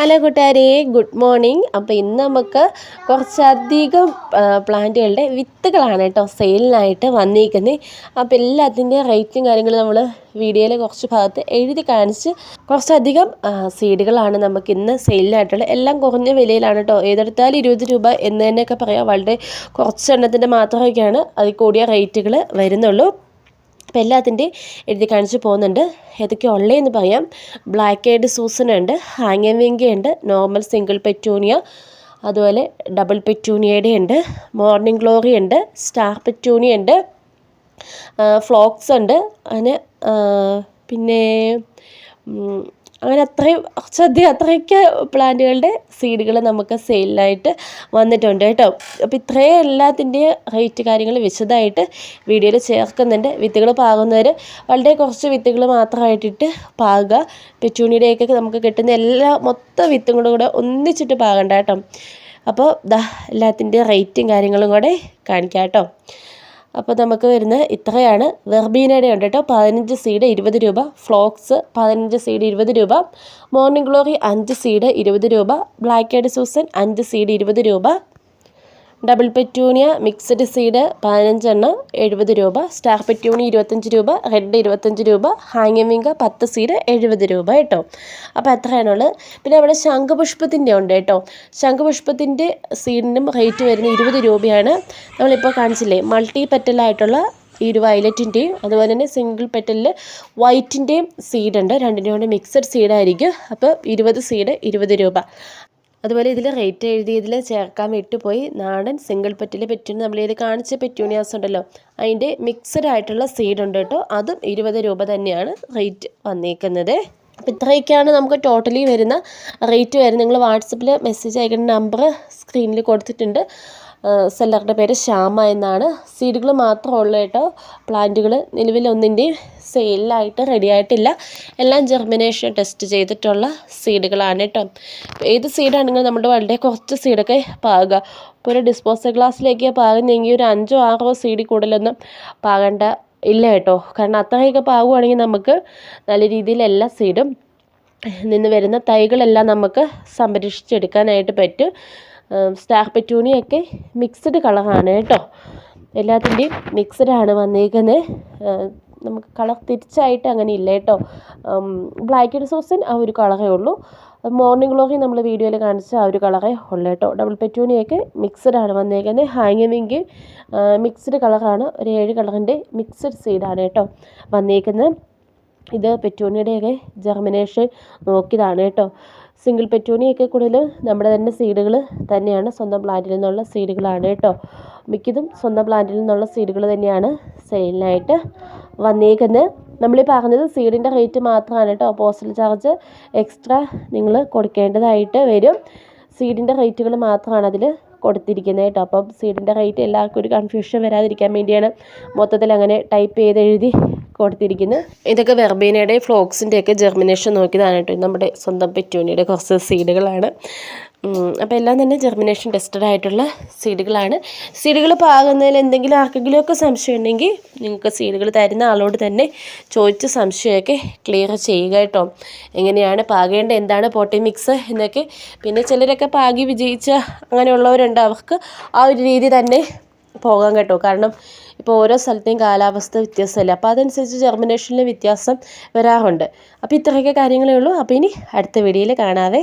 Hello കൂട്ടുകാരെ good morning അപ്പോൾ ഇന്ന് നമുക്ക് കുറച്ചധികം പ്ലാന്റുകളുടെ വിത്തുകളാണ് കേട്ടോ സെയിലിനായിട്ട് വന്നിരിക്കുന്നത്. അപ്പോൾ എല്ലാത്തിന്റെ റേറ്റും കാര്യങ്ങളും നമ്മൾ വീഡിയോയിലെ കുറച്ച് ഭാഗത്ത് എഴുതി കാണിച്ച് കുറച്ചധികം സീഡുകളാണ് നമുക്ക് ഇന്ന് സെയിലിനായിട്ടുള്ളത്. എല്ലാം കുറഞ്ഞ വിലയിലാണ് കേട്ടോ. ഏതെടുത്താലും ഇരുപത് രൂപ എന്ന് തന്നെയൊക്കെ പറയാം. വളരെ കുറച്ചെണ്ണത്തിന്റെ മാത്രമൊക്കെയാണ് അതിൽ കൂടിയ റേറ്റുകൾ വരുന്നുള്ളൂ. അപ്പോൾ എല്ലാത്തിന്റെ എഴുതി കാണിച്ച് പോകുന്നുണ്ട്. ഏതൊക്കെയാണ് ഉള്ളതെന്ന് പറയാം. ബ്ലാക്ക് ഹെഡ് സൂസൻ ഉണ്ട് ഹാങ് വിങ്കി ഉണ്ട് നോർമൽ സിംഗിൾ പെറ്റൂണിയ അതുപോലെ ഡബിൾ പെറ്റൂണിയയുടെ ഉണ്ട് മോർണിംഗ് ഗ്ലോറി ഉണ്ട് സ്റ്റാർ പെറ്റൂണിയ ഉണ്ട് ഫ്ലോക്സ് ഉണ്ട് അങ്ങനെ പിന്നെ അങ്ങനെ അത്രയും കുറച്ചധികം അത്രയ്ക്ക് പ്ലാന്റുകളുടെ സീഡുകൾ നമുക്ക് സെയിലിനായിട്ട് വന്നിട്ടുണ്ട് കേട്ടോ. അപ്പോൾ ഇത്രയും എല്ലാത്തിന്റെയും റേറ്റ് കാര്യങ്ങൾ വിശദമായിട്ട് വീഡിയോയിൽ ചേർക്കുന്നുണ്ട്. വിത്തുകൾ പാകുന്നവർ വളരെ കുറച്ച് വിത്തുകൾ മാത്രമായിട്ടിട്ട് പാകുക. പെറ്റൂണിയുടെയൊക്കെ നമുക്ക് കിട്ടുന്ന എല്ലാ മൊത്തം വിത്തും കൂടെ കൂടെ ഒന്നിച്ചിട്ട് പാകണ്ട കേട്ടോ. അപ്പോൾ ദാ എല്ലാത്തിന്റെയും റേറ്റും കാര്യങ്ങളും കൂടെ കാണിക്കാം കേട്ടോ. അപ്പോൾ നമുക്ക് വരുന്ന ഇത്രയാണ്. വെർബീനയുടെ ഉണ്ട് കേട്ടോ. പതിനഞ്ച് സീഡ് ഇരുപത് രൂപ. ഫ്ലോക്സ് പതിനഞ്ച് സീഡ് ഇരുപത് രൂപ. മോർണിംഗ് ഗ്ലോറി അഞ്ച് സീഡ് ഇരുപത് രൂപ. ബ്ലാക്ക് ഹെഡ് സൂസൻ അഞ്ച് സീഡ് ഇരുപത് രൂപ. ഡബിൾ പെറ്റൂണിയ മിക്സഡ് സീഡ് പതിനഞ്ചെണ്ണം എഴുപത് രൂപ. സ്റ്റാർ പെറ്റൂണി ഇരുപത്തഞ്ച് രൂപ. ഹെഡ് ഇരുപത്തഞ്ച് രൂപ. ഹാങ്ങിമിങ്ക പത്ത് സീഡ് എഴുപത് രൂപ കേട്ടോ. അപ്പോൾ എത്രയാണുള്ളത്? പിന്നെ അവിടെ ശംഖുപുഷ്പത്തിന്റെ ഉണ്ട് കേട്ടോ. ശംഖുപുഷ്പത്തിന്റെ സീഡിനും റേറ്റ് വരുന്ന ഇരുപത് രൂപയാണ്. നമ്മളിപ്പോൾ കാണിച്ചില്ലേ മൾട്ടി പെറ്റലായിട്ടുള്ള ഈ ഒരു വയലറ്റിന്റെയും അതുപോലെ തന്നെ സിംഗിൾ പെറ്റലിൽ വൈറ്റിന്റെയും സീഡുണ്ട് രണ്ടിന്റെയും കൂടെ മിക്സഡ് സീഡായിരിക്കും അപ്പോൾ ഇരുപത് സീഡ് ഇരുപത് രൂപ. അതുപോലെ ഇതിൽ റേറ്റ് എഴുതിയതിൽ ചേർക്കാൻ വിട്ടുപോയി. നാടൻ സിംഗിൾ പെറ്റിൽ പെറ്റൂണി നമ്മൾ ഇത് കാണിച്ച പെറ്റൂണിയാസ് ഉണ്ടല്ലോ. അതിന്റെ മിക്സഡ് ആയിട്ടുള്ള സീഡ് ഉണ്ട് കേട്ടോ. അതും ഇരുപത് രൂപ തന്നെയാണ് റേറ്റ് വന്നേക്കുന്നത്. അപ്പോൾ ഇത്രയൊക്കെയാണ് നമുക്ക് ടോട്ടലി വരുന്ന റേറ്റ് വരുന്നത് നിങ്ങൾ വാട്സപ്പിൽ മെസ്സേജ് അയക്കുന്ന നമ്പർ സ്ക്രീനിൽ കൊടുത്തിട്ടുണ്ട്. സെല്ലറുടെ പേര് ശ്യാമ എന്നാണ്. സീഡുകൾ മാത്രം ഉള്ളൂ കേട്ടോ. പ്ലാന്റുകൾ നിലവിൽ ഒന്നിന്റെയും സെയിലായിട്ട് റെഡി ആയിട്ടില്ല. എല്ലാം ജെർമിനേഷൻ ടെസ്റ്റ് ചെയ്തിട്ടുള്ള സീഡുകളാണ് കേട്ടോ. ഏത് സീഡാണെങ്കിലും നമ്മുടെ വളരെ കുറച്ച് സീഡൊക്കെ പാകുക? ഇപ്പോൾ ഒരു ഡിസ്പോസൽ ഗ്ലാസ്സിലേക്ക് പാകുന്നെങ്കിൽ ഒരു അഞ്ചോ ആറോ സീഡിൽ കൂടുതലൊന്നും പാകേണ്ട ഇല്ല കേട്ടോ. കാരണം അത്രയൊക്കെ പാകുവാണെങ്കിൽ നമുക്ക് നല്ല രീതിയിൽ എല്ലാ സീഡും നിന്ന് വരുന്ന തൈകളെല്ലാം നമുക്ക് സംരക്ഷിച്ചെടുക്കാനായിട്ട് പറ്റും. സ്റ്റാർ പെറ്റൂണിയൊക്കെ മിക്സ്ഡ് കളറാണ് കേട്ടോ. എല്ലാത്തിന്റെയും മിക്സ്ഡാണ് വന്നേക്കുന്നത് നമുക്ക് കളർ തിരിച്ചായിട്ട് അങ്ങനെ ഇല്ല കേട്ടോ. ബ്ലാക്ക് ആൻഡ് സോസിൻ ആ ഒരു കളറേ ഉള്ളൂ. മോർണിംഗ് ഗ്ലോറി നമ്മൾ വീഡിയോയിൽ കാണിച്ച ആ ഒരു കളറേ ഉള്ളൂ കേട്ടോ. ഡബിൾ പെറ്റൂണിയൊക്കെ മിക്സ്ഡാണ് വന്നേക്കുന്നത് ഹാങ്ങിമിങ്കി മിക്സ്ഡ് കളറാണ് ഒരു ഏഴ് കളറിന്റെ മിക്സ്ഡ് സീഡാണ് കേട്ടോ വന്നേക്കുന്നത് ഇത് പെറ്റൂണിയുടെയൊക്കെ ജെർമിനേഷൻ നോക്കിയതാണ് കേട്ടോ. സിംഗിൾ പെറ്റൂണിയൊക്കെ കൂടുതലും നമ്മുടെ തന്നെ സീഡുകൾ തന്നെയാണ് സ്വന്തം പ്ലാന്റിൽ നിന്നുള്ള സീഡുകളാണ് കേട്ടോ. മിക്കതും സ്വന്തം പ്ലാന്റിൽ നിന്നുള്ള സീഡുകൾ തന്നെയാണ് സെയിലിനായിട്ട് വന്നേക്കുന്നത്. നമ്മളീ പറഞ്ഞത് സീഡിന്റെ റേറ്റ് മാത്രമാണ് കേട്ടോ. പോസ്റ്റൽ ചാർജ് എക്സ്ട്രാ നിങ്ങൾ കൊടുക്കേണ്ടതായിട്ട് വരും. സീഡിന്റെ റേറ്റുകൾ മാത്രമാണ് അതിൽ കൊടുത്തിരിക്കുന്നത് കേട്ടോ. അപ്പം സീഡിന്റെ റേറ്റ് എല്ലാവർക്കും ഒരു കൺഫ്യൂഷൻ വരാതിരിക്കാൻ വേണ്ടിയാണ് മൊത്തത്തിൽ അങ്ങനെ ടൈപ്പ് ചെയ്ത് എഴുതി കൊടുത്തിരിക്കുന്നത് ഇതൊക്കെ വെർബീനയുടെ ഫ്ലോക്സിന്റെ ഒക്കെ ജെർമിനേഷൻ നോക്കിയതാണ് കേട്ടോ. നമ്മുടെ സ്വന്തം പെറ്റൂണിയുടെ കുറച്ച് സീഡുകളാണ് അപ്പോൾ എല്ലാം തന്നെ ജെർമിനേഷൻ ടെസ്റ്റഡ് ആയിട്ടുള്ള സീഡുകളാണ് സീഡുകൾ പാകുന്നതിൽ എന്തെങ്കിലും ആർക്കെങ്കിലുമൊക്കെ സംശയം ഉണ്ടെങ്കിൽ നിങ്ങൾക്ക് സീഡുകൾ തരുന്ന ആളോട് തന്നെ ചോദിച്ച് സംശയമൊക്കെ ക്ലിയർ ചെയ്യുക കേട്ടോ. എങ്ങനെയാണ് പാകേണ്ടത്? എന്താണ് പോട്ടി മിക്സ് എന്നൊക്കെ. പിന്നെ ചിലരൊക്കെ പാകി വിജയിച്ച അങ്ങനെയുള്ളവരുണ്ട്. അവർക്ക് ആ ഒരു രീതി തന്നെ പോകാം കേട്ടോ. കാരണം ഇപ്പോൾ ഓരോ സ്ഥലത്തെയും കാലാവസ്ഥ വ്യത്യാസമല്ലേ? അപ്പോൾ അതനുസരിച്ച് ജെർമിനേഷനിൽ വ്യത്യാസം വരാറുണ്ട്. അപ്പോൾ ഇത്രയൊക്കെ കാര്യങ്ങളേ ഉള്ളൂ. അപ്പോൾ ഇനി അടുത്ത വീഡിയോയിൽ കാണാവേ.